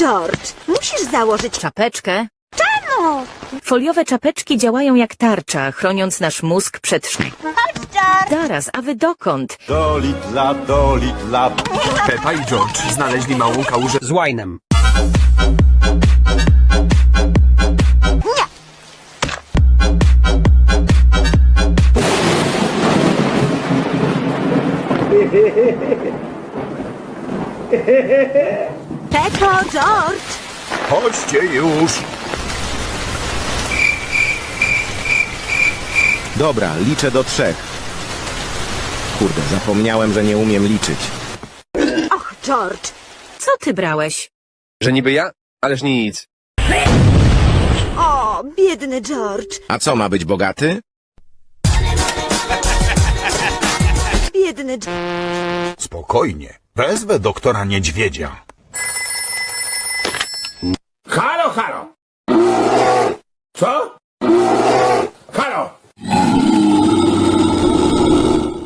George, musisz założyć Czapeczkę? czemu? Foliowe czapeczki działają jak tarcza, chroniąc nasz mózg przed sz... Chodź, George. Zaraz, a wy dokąd? Do Lidla, do Lidla. Pepa i George znaleźli małą kałużę z łajnem. Peppo, George. Chodźcie już. Dobra, liczę do trzech. Kurde, zapomniałem, że nie umiem liczyć. Och, George. Co ty brałeś? Że niby ja? Ależ nic. O, biedny George. A co ma być bogaty? Biedny George. Spokojnie. Wezwę doktora niedźwiedzia. Halo, halo! Co? Halo!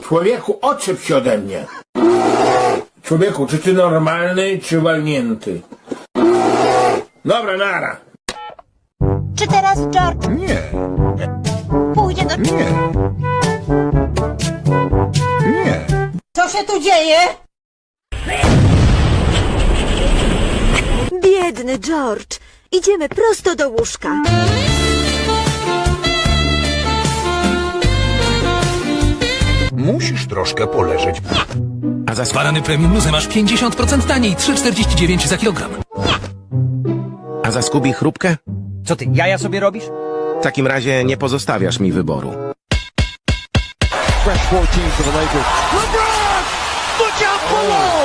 Człowieku, odczep się ode mnie. Człowieku, czy ty normalny, czy walnięty? Dobra, nara. Czy teraz George Nie, pójdzie do... nie. Nie. Co się tu dzieje? Biedny George. Idziemy prosto do łóżka. Musisz troszkę poleżeć. A za Banany premium luzy masz 50% taniej, 3,49 za kilogram. A za Skubi chrupkę? Co ty, jaja sobie robisz? W takim razie nie pozostawiasz mi wyboru. Fresh 14 for the Lakers. LeBron! Look out below!